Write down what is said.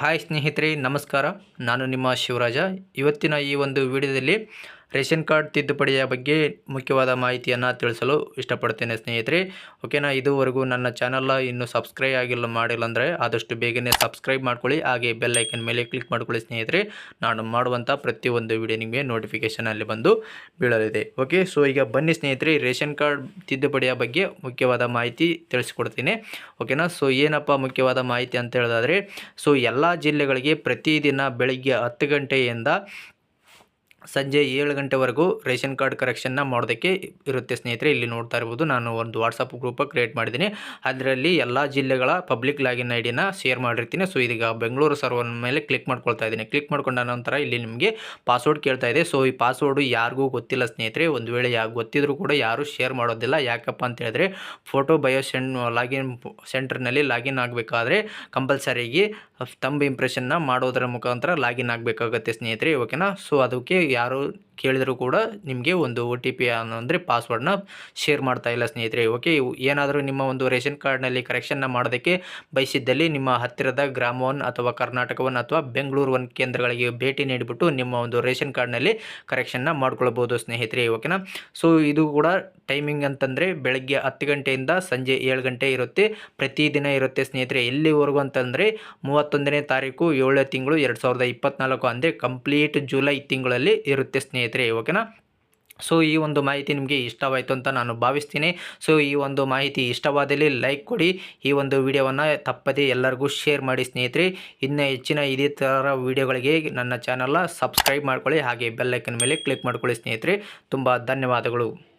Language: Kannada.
ಹಾಯ್ ಸ್ನೇಹಿತರೆ ನಮಸ್ಕಾರ. ನಾನು ನಿಮ್ಮ ಶಿವರಾಜ. ಇವತ್ತಿನ ಈ ಒಂದು ವಿಡಿಯೋದಲ್ಲಿ ರೇಷನ್ ಕಾರ್ಡ್ ತಿದ್ದುಪಡಿಯ ಬಗ್ಗೆ ಮುಖ್ಯವಾದ ಮಾಹಿತಿಯನ್ನು ತಿಳಿಸಲು ಇಷ್ಟಪಡ್ತೇನೆ ಸ್ನೇಹಿತರೆ. ಓಕೆನಾ, ಇದುವರೆಗೂ ನನ್ನ ಚಾನಲ್ನ ಇನ್ನೂ ಸಬ್ಸ್ಕ್ರೈಬ್ ಆಗಿಲ್ಲ ಮಾಡಿಲ್ಲ ಅಂದರೆ ಆದಷ್ಟು ಬೇಗನೆ ಸಬ್ಸ್ಕ್ರೈಬ್ ಮಾಡ್ಕೊಳ್ಳಿ. ಹಾಗೆ ಬೆಲ್ ಐಕನ್ ಮೇಲೆ ಕ್ಲಿಕ್ ಮಾಡ್ಕೊಳ್ಳಿ ಸ್ನೇಹಿತರೆ. ನಾನು ಮಾಡುವಂಥ ಪ್ರತಿಯೊಂದು ವಿಡಿಯೋ ನಿಮಗೆ ನೋಟಿಫಿಕೇಷನಲ್ಲಿ ಬಂದು ಬೀಳಲಿದೆ. ಓಕೆ, ಸೊ ಈಗ ಬನ್ನಿ ಸ್ನೇಹಿತರೆ, ರೇಷನ್ ಕಾರ್ಡ್ ತಿದ್ದುಪಡಿಯ ಬಗ್ಗೆ ಮುಖ್ಯವಾದ ಮಾಹಿತಿ ತಿಳಿಸ್ಕೊಡ್ತೀನಿ. ಓಕೆನಾ, ಸೊ ಏನಪ್ಪ ಮುಖ್ಯವಾದ ಮಾಹಿತಿ ಅಂತ ಹೇಳೋದಾದರೆ, ಸೊ ಎಲ್ಲ ಜಿಲ್ಲೆಗಳಿಗೆ ಪ್ರತಿದಿನ ಬೆಳಗ್ಗೆ ಹತ್ತು ಗಂಟೆಯಿಂದ ಸಂಜೆ ಏಳು ಗಂಟೆವರೆಗೂ ರೇಷನ್ ಕಾರ್ಡ್ ಕರೆಕ್ಷನ್ನ ಮಾಡೋದಕ್ಕೆ ಇರುತ್ತೆ ಸ್ನೇಹಿತರೆ, ಇಲ್ಲಿ ನೋಡ್ತಾ ಇರ್ಬೋದು. ನಾನು ಒಂದು ವಾಟ್ಸಪ್ ಗ್ರೂಪ ಕ್ರಿಯೇಟ್ ಮಾಡಿದ್ದೀನಿ. ಅದರಲ್ಲಿ ಎಲ್ಲ ಜಿಲ್ಲೆಗಳ ಪಬ್ಲಿಕ್ ಲಾಗಿನ್ ಐ ಡಿನ ಶೇರ್ ಮಾಡಿರ್ತೀನಿ. ಸೊ ಇದೀಗ ಬೆಂಗಳೂರು ಸರ್ವರ್ ಮೇಲೆ ಕ್ಲಿಕ್ ಮಾಡ್ಕೊಳ್ತಾ ಇದ್ದೀನಿ. ಕ್ಲಿಕ್ ಮಾಡ್ಕೊಂಡ ನಂತರ ಇಲ್ಲಿ ನಿಮಗೆ ಪಾಸ್ವರ್ಡ್ ಕೇಳ್ತಾ ಇದೆ. ಸೊ ಈ ಪಾಸ್ವರ್ಡು ಯಾರಿಗೂ ಗೊತ್ತಿಲ್ಲ ಸ್ನೇಹಿತರೆ. ಒಂದು ವೇಳೆ ಯಾ, ಗೊತ್ತಿದ್ರು ಕೂಡ ಯಾರೂ ಶೇರ್ ಮಾಡೋದಿಲ್ಲ. ಯಾಕಪ್ಪ ಅಂತ ಹೇಳಿದ್ರೆ ಫೋಟೋ ಬಯೋ ಸೆಂಡ್ ಲಾಗಿನ್ ಸೆಂಟರ್ನಲ್ಲಿ ಲಾಗಿನ್ ಆಗಬೇಕಾದ್ರೆ ಕಂಪಲ್ಸರಿಯಾಗಿ ತಂಬ್ ಇಂಪ್ರೆಷನ್ನ ಮಾಡೋದರ ಮುಖಾಂತರ ಲಾಗಿನ್ ಆಗಬೇಕಾಗತ್ತೆ ಸ್ನೇಹಿತರೆ. ಓಕೆನಾ ಸೊ ಅದಕ್ಕೆ ಯಾರು ಕೇಳಿದರೂ ಕೂಡ ನಿಮಗೆ ಒಂದು ಒ ಟಿ ಪಿ ಅಂದರೆ ಪಾಸ್ವರ್ಡ್ನ ಶೇರ್ ಮಾಡ್ತಾ ಇಲ್ಲ ಸ್ನೇಹಿತರೆ. ಓಕೆ ಏನಾದರೂ ನಿಮ್ಮ ಒಂದು ರೇಷನ್ ಕಾರ್ಡ್ನಲ್ಲಿ ಕರೆಕ್ಷನ್ನ ಮಾಡೋದಕ್ಕೆ ಬಯಸಿದ್ದಲ್ಲಿ ನಿಮ್ಮ ಹತ್ತಿರದ ಗ್ರಾಮ ಒನ್ ಅಥವಾ ಕರ್ನಾಟಕ ಒನ್ ಅಥವಾ ಬೆಂಗಳೂರು ಒನ್ ಕೇಂದ್ರಗಳಿಗೆ ಭೇಟಿ ನೀಡಿಬಿಟ್ಟು ನಿಮ್ಮ ಒಂದು ರೇಷನ್ ಕಾರ್ಡ್ನಲ್ಲಿ ಕರೆಕ್ಷನ್ನ ಮಾಡ್ಕೊಳ್ಬೋದು ಸ್ನೇಹಿತರೆ ಓಕೆನಾ ಸೊ ಇದು ಕೂಡ ಟೈಮಿಂಗ್ ಅಂತಂದರೆ ಬೆಳಗ್ಗೆ ಹತ್ತು ಗಂಟೆಯಿಂದ ಸಂಜೆ ಏಳು ಗಂಟೆ ಇರುತ್ತೆ. ಪ್ರತಿದಿನ ಇರುತ್ತೆ ಸ್ನೇಹಿತರೆ. ಎಲ್ಲಿವರೆಗೂ ಅಂತಂದರೆ ಮೂವತ್ತೊಂದನೇ ತಾರೀಕು ಏಳನೇ ತಿಂಗಳು ಎರಡು ಸಾವಿರದ ಇಪ್ಪತ್ತ್ನಾಲ್ಕು ಅಂದರೆ ಕಂಪ್ಲೀಟ್ ಜುಲೈ ತಿಂಗಳಲ್ಲಿ ಇರುತ್ತೆ ಸ್ನೇಹಿತರೆ, ಓಕೆನಾ? ಸೊ, ಈ ಒಂದು ಮಾಹಿತಿ ನಿಮಗೆ ಇಷ್ಟವಾಯಿತು ಅಂತ ನಾನು ಭಾವಿಸ್ತೀನಿ. ಸೊ, ಈ ಒಂದು ಮಾಹಿತಿ ಇಷ್ಟವಾದಲ್ಲಿ ಲೈಕ್ ಕೊಡಿ. ಈ ಒಂದು ವಿಡಿಯೋವನ್ನು ತಪ್ಪದೇ ಎಲ್ಲರಿಗೂ ಶೇರ್ ಮಾಡಿ ಸ್ನೇಹಿತರೆ. ಇನ್ನು ಹೆಚ್ಚಿನ ಇದೇ ಥರ ವಿಡಿಯೋಗಳಿಗೆ ನನ್ನ ಚಾನಲ್ನ ಸಬ್ಸ್ಕ್ರೈಬ್ ಮಾಡ್ಕೊಳ್ಳಿ. ಹಾಗೆ ಬೆಲ್ಲೈಕನ್ ಮೇಲೆ ಕ್ಲಿಕ್ ಮಾಡ್ಕೊಳ್ಳಿ ಸ್ನೇಹಿತರೆ. ತುಂಬ ಧನ್ಯವಾದಗಳು.